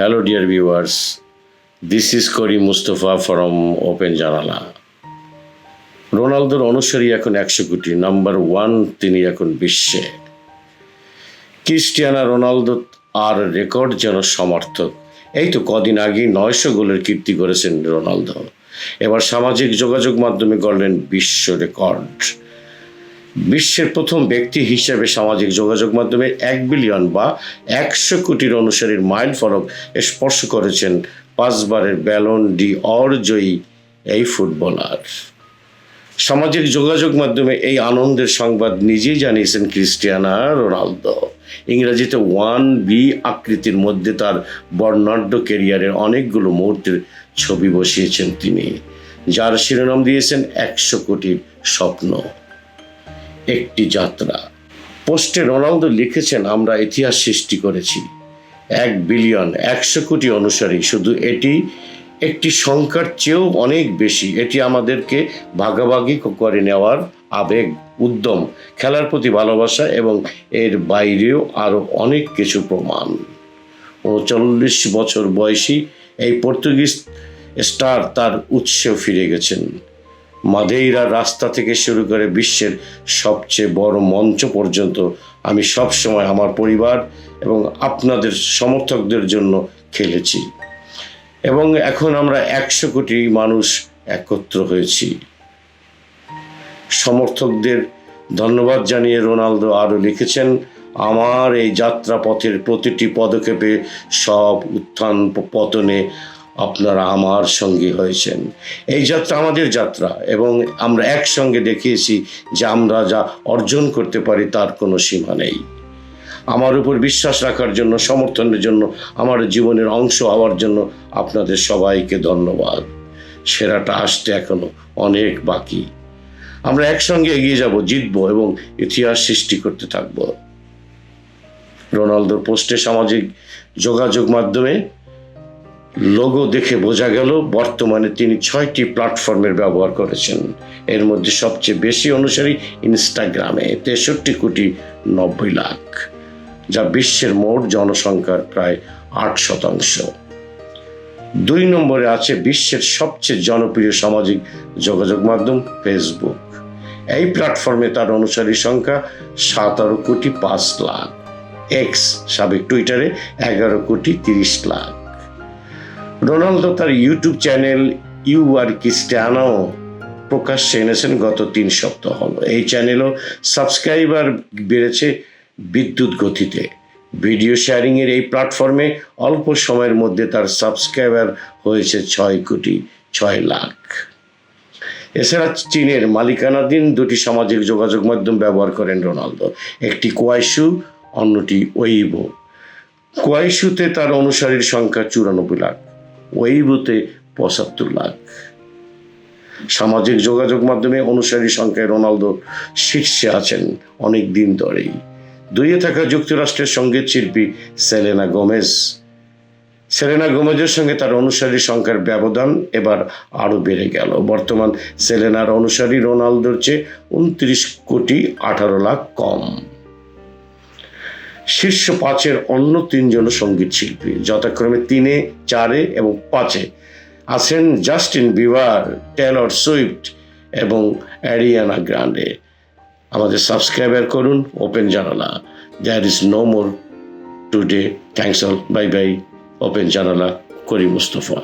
Hello, dear viewers. This is Kori Mustafa from Open Janala. রোনালদোর অনুসারী এখন একশো কোটি নাম্বার ওয়ান তিনি এখন বিশ্বে ক্রিস্টিয়ানা রোনালদো আর রেকর্ড যেন সমর্থক এই তো কদিন আগেই নয়শো গোলের কীর্তি করেছেন রোনালদো এবার সামাজিক যোগাযোগ মাধ্যমে গড়লেন বিশ্ব রেকর্ড বিশ্বের প্রথম ব্যক্তি হিসেবে সামাজিক যোগাযোগ মাধ্যমে এক বিলিয়ন বা একশো কোটির অনুসারীর মাইল ফলক স্পর্শ করেছেন পাঁচবারের ব্যালন ডি অর জয়ী এই ফুটবলার। সামাজিক যোগাযোগ মাধ্যমে এই আনন্দের সংবাদ নিজেই জানিয়েছেন ক্রিস্টিয়ানা রোনালদো। ইংরেজিতে ওয়ান বি আকৃতির মধ্যে তার বর্ণাঢ্য কেরিয়ারের অনেকগুলো মুহূর্তের ছবি বসিয়েছেন তিনি, যার শিরোনাম দিয়েছেন একশো কোটির স্বপ্ন। একটি যাত্রা। পোস্টে রোনালদো লিখেছেন, আমরা ইতিহাস সৃষ্টি করেছি। এক বিলিয়ন একশো কোটি অনুসারী। শুধু এটি একটি সংখ্যার চেয়েও অনেক বেশি। এটি আমাদেরকে ভাগাভাগি করে নেওয়ার আবেগ, উদ্যম, খেলার প্রতি ভালোবাসা এবং এর বাইরেও আরও অনেক কিছু প্রমাণ। উনচল্লিশ বছর বয়সী এই পর্তুগিজ স্টার তার উৎসেও ফিরে গেছেন। মাদেইরা রাস্তা থেকে শুরু করে বিশ্বের সবচেয়ে বড় মঞ্চ পর্যন্ত আমি সবসময় আমার পরিবার এবং আপনাদের সমর্থকদের জন্য খেলেছি। এবং এখন আমরা একশো কোটি মানুষ একত্র হয়েছি। সমর্থকদের ধন্যবাদ জানিয়ে রোনালদো আরও লিখেছেন, আমার এই যাত্রা পথের প্রতিটি পদক্ষেপে সব উত্থান পতনে আপনারা আমার সঙ্গী হয়েছেন। এই যাত্রা আমাদের যাত্রা এবং আমরা একসঙ্গে দেখিয়েছি যে আমরা যা অর্জন করতে পারি তার কোনো সীমা নেই। আমার উপর বিশ্বাস রাখার জন্য, সমর্থনের জন্য, আমার জীবনের অংশ হওয়ার জন্য আপনাদের সবাইকে ধন্যবাদ। সেরাটা আসতে এখনও অনেক বাকি। আমরা একসঙ্গে এগিয়ে যাব, জিতব এবং ইতিহাস সৃষ্টি করতে থাকব। রোনালদোর পোস্টে সামাজিক যোগাযোগ মাধ্যমে লোগো দেখে বোঝা গেল বর্তমানে তিনি ছয়টি প্ল্যাটফর্মের ব্যবহার করেছেন। এর মধ্যে সবচেয়ে বেশি অনুসারী ইনস্টাগ্রামে, তেষট্টি কোটি নব্বই লাখ, যা বিশ্বের মোট জনসংখ্যার প্রায় আট শতাংশ। দুই নম্বরে আছে বিশ্বের সবচেয়ে জনপ্রিয় সামাজিক যোগাযোগ মাধ্যম ফেসবুক। এই প্ল্যাটফর্মে তার অনুসারী সংখ্যা সাতারো কোটি পাঁচ লাখ। এক্স সাবেক টুইটারে এগারো কোটি তিরিশ লাখ। রোনালদো তার YouTube channel U R Cristiano প্রকাশ্যে এনেছেন গত তিন সপ্তাহ হল। এই চ্যানেলও সাবস্ক্রাইবার বেড়েছে বিদ্যুৎ গতিতে। ভিডিও শেয়ারিংয়ের এই প্ল্যাটফর্মে অল্প সময়ের মধ্যে তার সাবস্ক্রাইবার হয়েছে ছয় কোটি ছয় লাখ। এছাড়া চীনের মালিকানাধীন দুটি সামাজিক যোগাযোগ মাধ্যম ব্যবহার করেন রোনালদো। একটি কোয়াইশু, অন্যটি ওইবো। কোয়াইশুতে তার অনুসারীর সংখ্যা চুরানব্বই লাখ। ওইবুতে পঁচাত্তর লাখ। সামাজিক যোগাযোগ মাধ্যমে অনুসারী সংখ্যায় রোনালদো শীর্ষে আছেন অনেক দিন ধরেই। দুইয়ে থাকা যুক্তরাষ্ট্রের সংগীত শিল্পী সেলেনা গোমেজ। সেলেনা গোমেজের সঙ্গে তার অনুসারী সংখ্যার ব্যবধান এবার আরও বেড়ে গেল। বর্তমান সেলেনার অনুসারী রোনালদোর চেয়ে উনত্রিশ কোটি আঠারো লাখ কম। শীর্ষ পাঁচের অন্য তিনজন সংগীত শিল্পী যথাক্রমে তিনে, চারে এবং পাঁচে। আছেন জাস্টিন বিবার টেলর সুইফট এবং অ্যারিয়ানা গ্রান্ডে। আমাদের সাবস্ক্রাইবার করুন, ওপেন জানালা। There is no more today thanks all bye bye open জানালা করি, মুস্তফা।